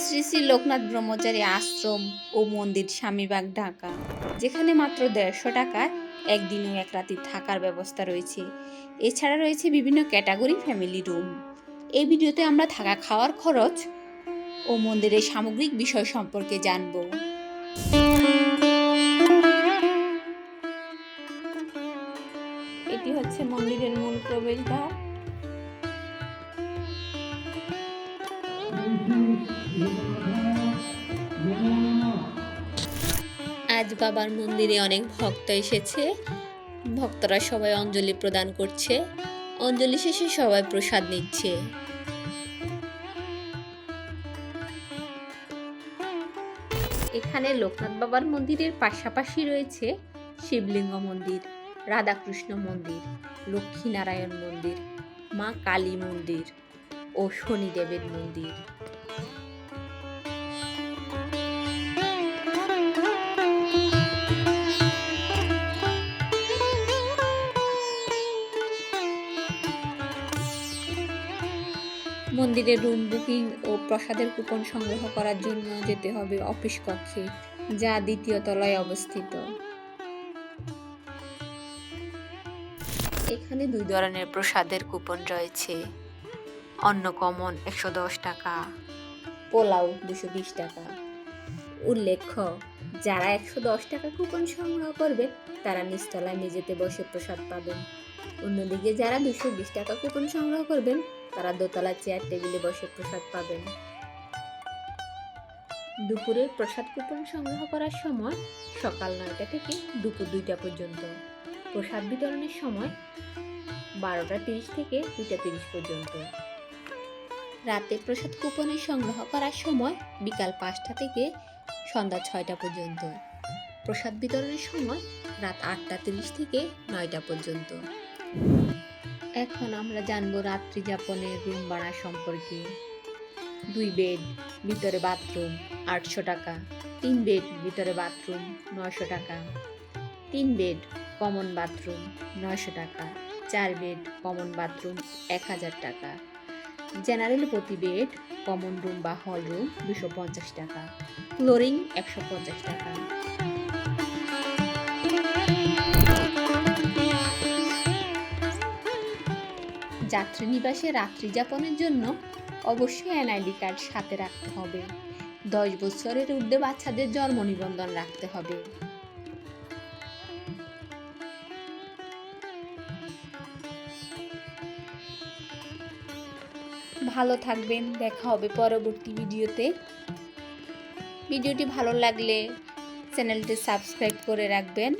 শ্রী শ্রী লোকনাথ ব্রহ্মচারী আশ্রম ও মন্দির স্বামীবাগ, ঢাকা, যেখানে মাত্র দেড়শো টাকায় একদিন ও এক রাতি থাকার ব্যবস্থা রয়েছে। এছাড়া রয়েছে বিভিন্ন ক্যাটাগরি ফ্যামিলি রুম। এই ভিডিওতে আমরা থাকা খাওয়ার খরচ ও মন্দিরের সামগ্রিক বিষয় সম্পর্কে জানব। এটি হচ্ছে মন্দিরের মূল প্রবেশদ্বার। আজ বাবার মন্দিরে অনেক ভক্ত এসেছে। ভক্তরা সবাই অঞ্জলি প্রদান করছে। অঞ্জলি শেষে সবাই প্রসাদ নিচ্ছে। এখানে লোকনাথ বাবার মন্দিরের পাশাপাশি রয়েছে শিবলিঙ্গ মন্দির, রাধাকৃষ্ণ মন্দির, লক্ষ্মীনারায়ণ মন্দির, মা কালী মন্দির ও শনিদেবের মন্দির। মন্দিরে রুম বুকিং ও প্রসাদের কুপন সংগ্রহ করার জন্য যেতে হবে অফিস কক্ষে, যা দ্বিতীয় তলায় অবস্থিত। এখানে দুই ধরনের প্রসাদের কুপন রয়েছে। অন্ন কমন একশো দশ টাকা, পোলাও দুশো বিশ টাকা। উল্লেখ্য, যারা একশো দশ টাকা কুপন সংগ্রহ করবে, তারা নিচতলায় মেঝেতে বসে প্রসাদ পাবেন। অন্যদিকে যারা দুশো বিশ টাকা কুপন সংগ্রহ করবেন তারা দোতলা চেয়ার টেবিলে বসে প্রসাদ পাবেন। দুপুরের প্রসাদ কুপন সংগ্রহ করার সময় সকাল নয়টা থেকে দুপুর দুইটা পর্যন্ত। প্রসাদ বিতরণের সময় বারোটা তিরিশ থেকে দুইটা তিরিশ পর্যন্ত। রাতে প্রসাদ কুপনের সংগ্রহ করার সময় বিকাল পাঁচটা থেকে সন্ধ্যা ছয়টা পর্যন্ত। প্রসাদ বিতরণের সময় রাত আটটা তিরিশ থেকে নয়টা পর্যন্ত। এখন আমরা জানব রাত্রি যাপনের রুম ভাড়া সম্পর্কে। দুই বেড, ভিতরে বাথরুম, আটশো টাকা। তিন বেড, ভিতরে বাথরুম নশো টাকা। তিন বেড, কমন বাথরুম, নয়শো টাকা। চার বেড, কমন বাথরুম, এক হাজার টাকা। জেনারেল প্রতি বেড, কমন রুম বা হল রুম দুশো পঞ্চাশ টাকা। ফ্লোরিং একশো পঞ্চাশ টাকা। যাত্রী নিবাসে রাত্রি যাপনের জন্য অবশ্যই এনআইডি কার্ড সাথে রাখতে হবে। দশ বছরের ঊর্ধ্বে বাচ্চাদের জন্ম নিবন্ধন রাখতে হবে। ভালো থাকবেন, দেখা হবে পরবর্তী ভিডিওতে। ভিডিওটি ভালো লাগলে চ্যানেলটি সাবস্ক্রাইব করে রাখবেন।